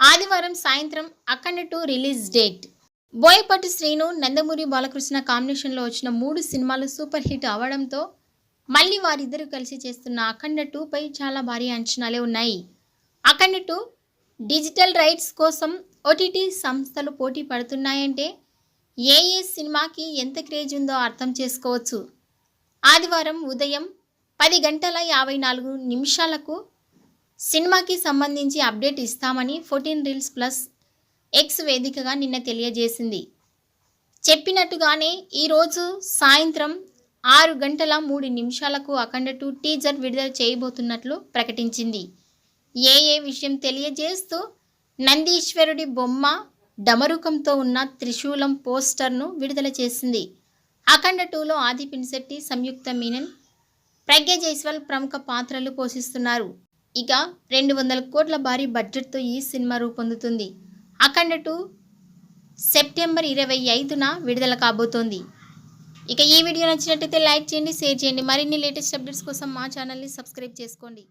ఆదివారం సాయంత్రం Akhanda two release date. Boyapati Srinu Nandamuri Balakrishna కాంబినేషన్లో వచ్చిన మూడు సినిమాలు సూపర్ హిట్ అవ్వడంతో మళ్ళీ వారిద్దరూ కలిసి చేస్తున్న అఖండ టూపై చాలా భారీ అంచనాలే ఉన్నాయి. అఖండ టూ డిజిటల్ రైట్స్ కోసం ఓటీటీ సంస్థలు పోటీ పడుతున్నాయంటే ఏ ఏ సినిమాకి ఎంత క్రేజ్ ఉందో అర్థం చేసుకోవచ్చు. ఆదివారం ఉదయం పది గంటల యాభై నాలుగు నిమిషాలకు సినిమాకి సంబంధించి అప్డేట్ ఇస్తామని ఫోర్టీన్ రీల్స్ ప్లస్ ఎక్స్ వేదికగా నిన్న తెలియజేసింది. చెప్పినట్టుగానే ఈరోజు సాయంత్రం ఆరు గంటల మూడు నిమిషాలకు అఖండ టూ టీజర్ విడుదల చేయబోతున్నట్లు ప్రకటించింది. ఏ ఏ విషయం తెలియజేస్తూ నందీశ్వరుడి బొమ్మ డమరుకంతో ఉన్న త్రిశూలం పోస్టర్ను విడుదల చేసింది. అఖండ టూలో ఆది పిన్సెట్టి సంయుక్త మీనన్ ప్రజ్ఞ జైస్వాల్ ప్రముఖ పాత్రలు పోషిస్తున్నారు. ఇక రెండు వందల కోట్ల భారీ బడ్జెట్తో ఈ సినిమా రూపొందుతుంది. అఖండ టూ సెప్టెంబర్ ఇరవై ఐదున విడుదల కాబోతోంది. ఇక ఈ వీడియో నచ్చినట్టయితే లైక్ చేయండి షేర్ చేయండి. మరిన్ని లేటెస్ట్ అప్డేట్స్ కోసం మా ఛానల్ని సబ్స్క్రైబ్ చేసుకోండి.